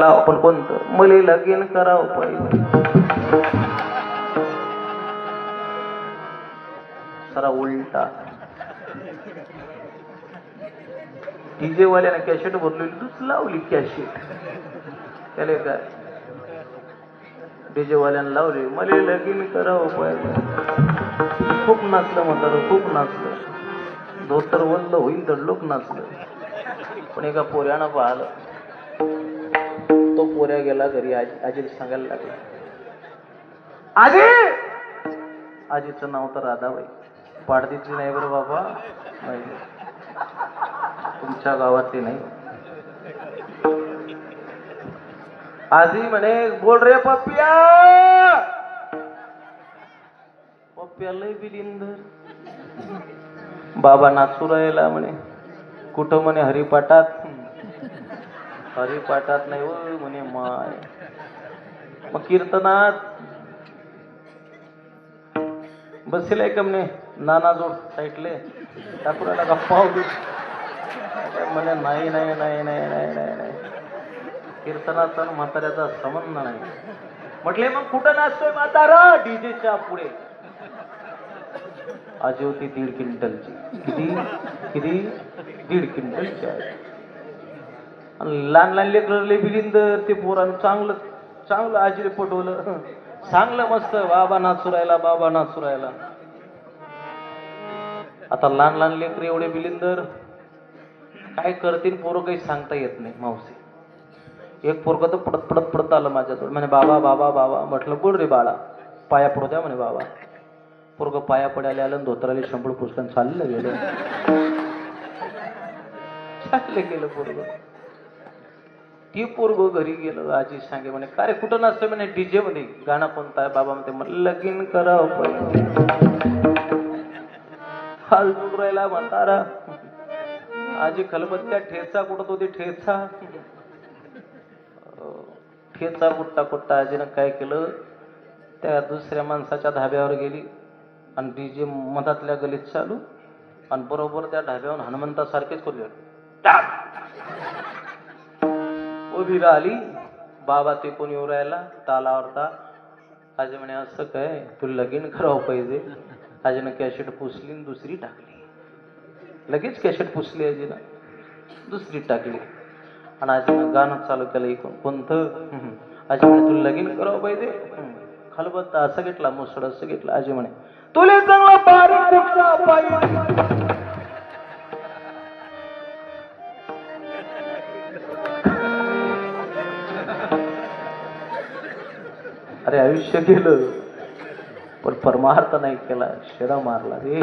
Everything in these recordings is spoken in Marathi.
लाव पण कोणतं? मले लगीन करावं पाहिजे. सरा उलटा. डीजे वाल्याने कॅशेट भरलेली तूच लावली कॅशेट त्याला काय? डीजे वाल्याने लावली मले लगीन करावं पाहिजे. खूप नाचलं म्हणतात खूप नाचलं. धोतर वल्ल होईल तर लोक नाचलं. पण एका पोऱ्यानं पाहिलं. तो पोऱ्या गेला घरी आजी आजीला सांगायला लागला. आजी! आजीचं नाव तर राधाबाई. पाडदीची नाही बरं बाबा. तुमच्या गावातली नाही. आजी म्हणे बोल रे पप्पिया! पप्प्या लय बिलिंदर. बाबा नाचू राहिला म्हणे. कुठं म्हणे हरिपाठात? हरिपाठात नाही हो म्हणे माय. मग कीर्तनात? बसेल आहे का म्हणे? नाना जोड साईटले. ठाकूराला गप्पा होती म्हणे नाही नाही नाही नाही नाही नाही नाही. कीर्तनाचा म्हाताऱ्याचा संबंध नाही. म्हटले मग कुठं नाचतोय म्हातारा? डीजेच्या पुढे. आजी होती दीड क्विंटलची. किती? किती? दीड क्विंटलची आहे. आणि लहान लहान लेकरले बिलिंदर ते पोरानं चांगलं चांगलं आजीरे पटवलं. चांगलं मस्त बाबा नाचुरायला बाबा नाचुरायला आता लहान लहान लेकर एवढे बिलिंदर काय करतील पोरं काही सांगता येत नाही मावशी. एक पोरग तर पडत पडत पडत आलं माझ्याजवळ. म्हणे बाबा बाबा बाबा. म्हटलं बोल रे बाळा पाया पडू द्या म्हणे बाबा. पोरग पाया पडायला आलं धोत्राला शंभर पुस्तक चाललं गेलं. चाललं गेलं पोरग. ती पोरग घरी गेलं आजी सांगे म्हणे का रे कुठं नसतं म्हणे डीजे मध्ये गाणं कोणतं आहे? बाबा म्हणते मला लगीन करावं पाहिजे हाल दूर राहिला आजी खलबत्त्या ठेचा कुठत होती ठेचा? ठेचा कुठता कुठता आजीनं काय केलं? त्या दुसऱ्या माणसाच्या धाब्यावर गेली आणि डीजे मधातल्या गलीत चालू आणि बरोबर त्या ढाब्यावर हनुमंतासारखेच करू उभी राहिली. बाबा ते कोण येऊ राहिला. तालावरता आजी म्हणे असं काय? तू लगीन करावं पाहिजे. आजीनं कॅसेट पुसली आणि दुसरी टाकली. लगेच कॅसेट पुसली आजीनं. दुसरी टाकली. आणि आजीनं गाणं चालू केलं इकडून कोणतं? आजी म्हणे तू लगीन करावं पाहिजे. खलबत्ता असं घेतला मुसड असं घेतलं. आजी म्हणे तुले चांगला पाहिजे अरे आयुष्य गेलं. पण परमार्थ नाही केला. शेडा मारला. रे.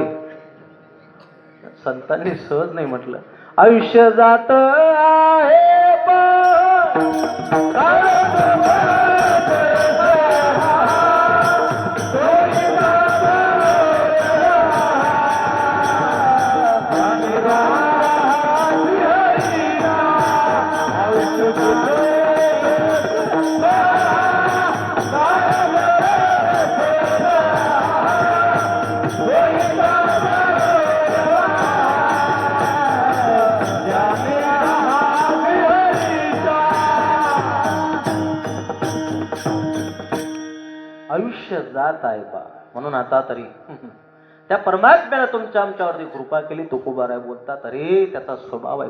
संतांनी सहज नाही म्हटलं. आयुष्य जात. आयुष्य जात आहे बा. म्हणून आता तरी त्या परमात्म्याने तुमच्या आमच्यावरती कृपा केली. तुकोबाराय बोलतात अरे त्याचा स्वभाव आहे.